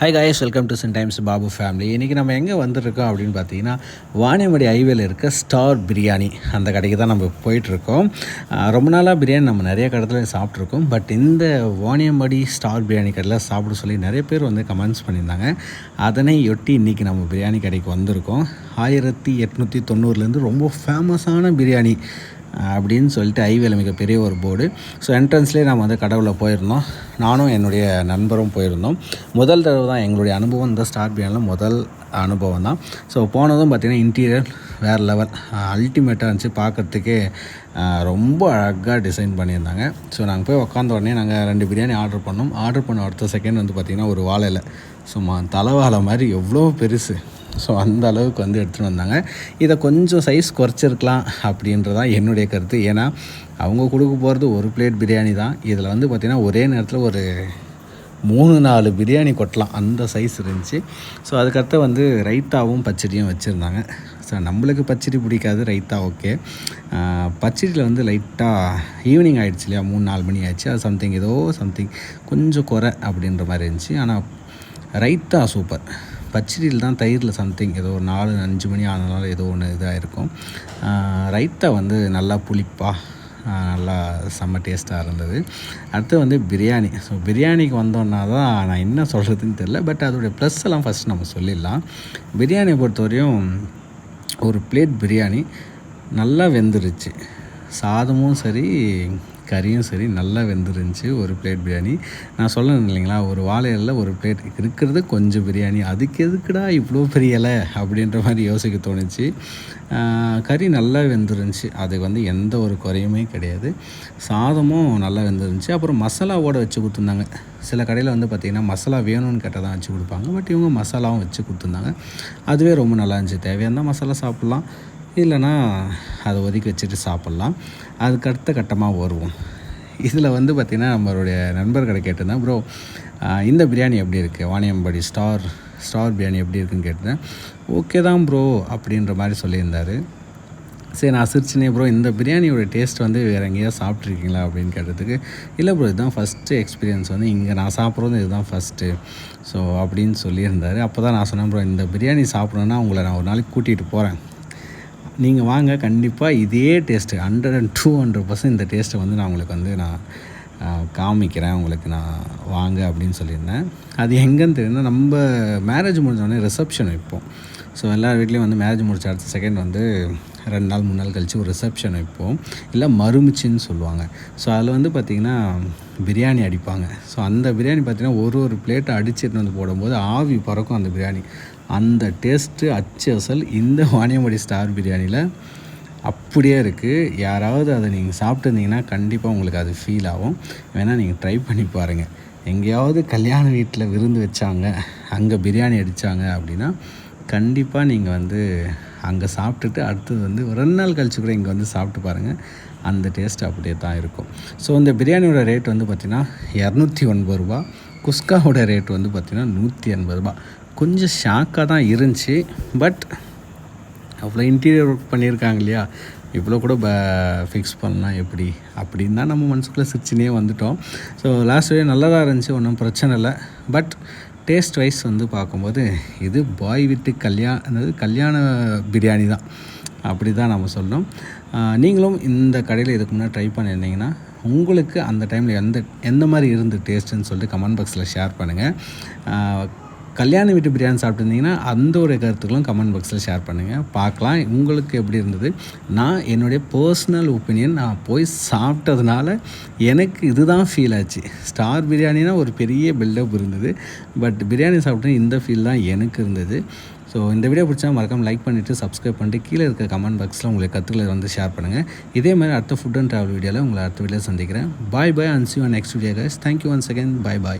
Hi guys welcome to Sun Times Babu family இன்றைக்கி நம்ம எங்கே வந்துருக்கோம் அப்படின்னு பார்த்தீங்கன்னா வாணியமடி ஹைவேல இருக்க ஸ்டார் பிரியாணி அந்த கடைக்கு தான் நம்ம போயிட்டுருக்கோம். ரொம்ப நாளாக பிரியாணி நம்ம நிறைய கடத்தில் சாப்பிட்ருக்கோம் பட் இந்த வாணியம்படி ஸ்டார் பிரியாணி கடையில் சாப்பிட சொல்லி நிறைய பேர் வந்து கமெண்ட்ஸ் பண்ணியிருந்தாங்க. அதனை ஒட்டி இன்றைக்கி நம்ம பிரியாணி கடைக்கு வந்திருக்கோம். ஆயிரத்தி எட்நூற்றி தொண்ணூறுலேருந்து ரொம்ப ஃபேமஸான பிரியாணி. அப்படின்னு சொல்லிட்டு ஹைவேல மிகப்பெரிய ஒரு போர்டு ஸோ என்ட்ரன்ஸ்லேயே நம்ம வந்து கடவுளில் போயிருந்தோம். நானும் என்னுடைய நண்பரும் போயிருந்தோம். முதல் தடவை தான் எங்களுடைய அனுபவம் இந்த ஸ்டார் பியானில் முதல் அனுபவம் தான். ஸோ போனதும் பார்த்திங்கன்னா இன்டீரியர் வேறு லெவல் அல்டிமேட்டாக இருந்துச்சு. பார்க்குறதுக்கே ரொம்ப அழகாக டிசைன் பண்ணியிருந்தாங்க. ஸோ நாங்கள் போய் உட்காந்த உடனே நாங்கள் ரெண்டு பிரியாணி ஆர்டர் பண்ணோம். ஆர்டர் பண்ண அடுத்த செகண்ட் வந்து பார்த்திங்கன்னா ஒரு வாழையில். சும்மா தலைவாழை மாதிரி எவ்வளோ பெருசு. ஸோ அந்த அளவுக்கு வந்து எடுத்துகிட்டு வந்தாங்க. இதை கொஞ்சம் சைஸ் குறைச்சிருக்கலாம் அப்படின்றதான் என்னுடைய கருத்து. ஏன்னா அவங்க கொடுக்க போகிறது ஒரு பிளேட் பிரியாணி தான். இதில் வந்து பார்த்திங்கன்னா ஒரே நேரத்தில் ஒரு மூணு நாலு பிரியாணி கொட்டலாம். அந்த சைஸ் இருந்துச்சு. ஸோ அதுக்கடுத்து வந்து ரைத்தாவும் பச்சடியும் வச்சுருந்தாங்க. ஸோ நம்மளுக்கு பச்சடி பிடிக்காது ரைத்தா ஓகே. பச்சடியில் வந்து லைட்டாக ஈவினிங் ஆகிடுச்சு இல்லையா? மூணு நாலு மணி ஆச்சு. அது சம்திங் ஏதோ சம்திங் கொஞ்சம் குறை அப்படின்ற மாதிரி இருந்துச்சு. ஆனால் ரைத்தா சூப்பர் பச்சடியில் தான் தயிரில் சம்திங் ஏதோ ஒரு நாலு அஞ்சு மணி ஆனாலும் ஏதோ ஒன்று இதாக இருக்கும் ரைத்தா வந்து நல்லா புளிப்பாக நல்லா செம்ம டேஸ்ட்டாக இருந்தது. அடுத்து வந்து பிரியாணி. ஸோ பிரியாணிக்கு வந்தோன்னா தான் நான் என்ன சொல்கிறதுன்னு தெரில பட் அதோடைய ப்ளஸ் எல்லாம் ஃபஸ்ட் நம்ம சொல்லிடலாம். பிரியாணியை பொறுத்தவரையும் ஒரு பிளேட் பிரியாணி நல்லா வெந்துருச்சு. சாதமும் சரி கறியும் சரி நல்லா வெந்துருந்துச்சு ஒரு பிளேட் பிரியாணி நான் சொல்லணும் இல்லைங்களா ஒரு வாழையில ஒரு பிளேட் இருக்கிறது கொஞ்சம் பிரியாணி அதுக்கு எதுக்குடா இவ்வளோ பெரிய இலை அப்படின்ற மாதிரி யோசிக்க தோணுச்சு. கறி நல்லா வெந்துருந்துச்சு. அதுக்கு வந்து எந்த ஒரு குறையுமே கிடையாது. சாதமும் நல்லா வெந்துருந்துச்சு. அப்புறம் மசாலாவோட வச்சு கொடுத்துருந்தாங்க. சில கடையில் வந்து பார்த்திங்கன்னா மசாலா வேணும்னு கேட்டால் தான் வச்சு கொடுப்பாங்க. பட் இவங்க மசாலாவும் வச்சு கொடுத்துருந்தாங்க. அதுவே ரொம்ப நல்லா இருந்துச்சு. தேவையான மசாலா சாப்பிட்லாம். இல்லைன்னா அதை ஒதுக்கி வச்சுட்டு சாப்பிட்லாம். அதுக்கு அடுத்த கட்டமாக வருவோம். இதில் வந்து பார்த்திங்கன்னா நம்மளுடைய நண்பர்களை கேட்டிருந்தேன் ப்ரோ இந்த பிரியாணி எப்படி இருக்குது வாணியம்பாடி ஸ்டார் ஸ்டார் பிரியாணி எப்படி இருக்குன்னு கேட்டேன். ஓகே தான் ப்ரோ அப்படின்ற மாதிரி சொல்லியிருந்தார். சரி நான் சிரிச்சினே ப்ரோ இந்த பிரியாணியோட டேஸ்ட் வந்து வேறு எங்கேயாவது சாப்பிட்ருக்கீங்களா? அப்படின்னு கேட்டதுக்கு இல்லை ப்ரோ இதுதான் ஃபஸ்ட்டு எக்ஸ்பீரியன்ஸ் வந்து இங்கே நான் சாப்பிட்றது இதுதான் ஃபஸ்ட்டு ஸோ அப்படின்னு சொல்லியிருந்தார். அப்போ தான் நான் சொன்னேன் ப்ரோ இந்த பிரியாணி சாப்பிட்ணுன்னா உங்களை நான் ஒரு நாளைக்கு கூட்டிகிட்டு போகிறேன் நீங்கள் வாங்க கண்டிப்பாக இதே taste hundred and two hundred percent இந்த டேஸ்ட்டை வந்து நான் உங்களுக்கு வந்து நான் காமிக்கிறேன். உங்களுக்கு நான் வாங்க அப்படின்னு சொல்லியிருந்தேன். அது எங்கேன்னு தெரியுதுன்னா நம்ம மேரேஜ் முடிஞ்சோடனே ரிசப்ஷன் வைப்போம். ஸோ எல்லார் வீட்லேயும் வந்து மேரேஜ் முடிச்ச அடுத்த செகண்ட் வந்து ரெண்டு நாள் மூணு நாள் கழித்து ஒரு ரிசப்ஷன் வைப்போம். இல்லை மருமிச்சின்னு சொல்லுவாங்க. ஸோ அதில் வந்து பார்த்திங்கன்னா பிரியாணி அடிப்பாங்க. ஸோ அந்த பிரியாணி பார்த்திங்கன்னா ஒரு ஒரு பிளேட்டை அடிச்சுட்டு வந்து போடும்போது ஆவி பறக்கும் அந்த பிரியாணி. அந்த டேஸ்ட்டு அச்சு அசல் இந்த வாணியம்படி ஸ்டார் பிரியாணியில் அப்படியே இருக்குது யாராவது அதை நீங்கள் சாப்பிட்டுருந்தீங்கன்னா கண்டிப்பாக உங்களுக்கு அது ஃபீல் ஆகும். வேணால் நீங்கள் ட்ரை பண்ணி பாருங்கள் எங்கேயாவது கல்யாண வீட்டில் விருந்து வச்சாங்க அங்கே பிரியாணி அடித்தாங்க அப்படின்னா கண்டிப்பாக நீங்கள் வந்து அங்கே சாப்பிட்டுட்டு அடுத்தது வந்து ஒரு ரெண்டு நாள் கழிச்சு கூட இங்கே வந்து சாப்பிட்டு பாருங்கள் அந்த டேஸ்ட் அப்படியே தான் இருக்கும். ஸோ இந்த பிரியாணியோட ரேட் வந்து பார்த்திங்கன்னா இரநூத்தி ஒன்பது ரூபா குஸ்காவோட ரேட் வந்து பார்த்திங்கன்னா நூற்றி எண்பது ரூபா கொஞ்சம் ஷாக்காக தான் இருந்துச்சு. பட் அவ்வளோ இன்டீரியர் ஒர்க் பண்ணியிருக்காங்க இல்லையா? இவ்வளோ கூட ப ஃபிக்ஸ் பண்ணலாம் எப்படி? அப்படின்னு தான் நம்ம மனசுக்குள்ளே சிரிச்சினே வந்துட்டோம். ஸோ லாஸ்ட் வரையும் நல்லா தான் இருந்துச்சு ஒன்றும் பிரச்சனை இல்லை. பட் டேஸ்ட் வைஸ் வந்து பார்க்கும்போது இது பாய் விட்டு கல்யாண அதாவது கல்யாண பிரியாணி தான். அப்படி தான் நம்ம சொல்லணும். நீங்களும் இந்த கடையில் இதுக்கு முன்னாடி ட்ரை பண்ணியிருந்தீங்கன்னா உங்களுக்கு அந்த டைமில் எந்த எந்த மாதிரி இருந்து டேஸ்ட்டுன்னு சொல்லிட்டு கமெண்ட் பாக்ஸில் ஷேர் பண்ணுங்கள் கல்யாண வீட்டு பிரியாணி சாப்பிட்டுருந்தீங்கன்னா அந்த ஒரு கருத்துக்களும் கமெண்ட் பாக்ஸில் ஷேர் பண்ணுங்கள் பார்க்கலாம் உங்களுக்கு எப்படி இருந்தது? நான் என்னுடைய பர்சனல் ஒப்பீனியன் நான் போய் சாப்பிட்டதுனால எனக்கு இதுதான் ஃபீல் ஆச்சு. ஸ்டார் பிரியாணினா ஒரு பெரிய பில்டப் இருந்தது. பட் பிரியாணி சாப்பிட்டு இந்த ஃபீல் தான் எனக்கு இருந்தது. ஸோ இந்த வீடியோ பிடிச்சா மறக்காம லைக் பண்ணிவிட்டு சப்ஸ்கிரைப் பண்ணிட்டு கீழே இருக்க கமெண்ட் பாக்ஸில் உங்களுக்கு கற்றுக்களை வந்து ஷேர் பண்ணுங்கள் இதே மாதிரி அடுத்த ஃபுட் அண்ட் ட்ராவல் வீடியோவில் உங்களை அடுத்த வீடியோவில் சந்திக்கிறேன். Bye bye அன்சி on next video guys thank you once again bye bye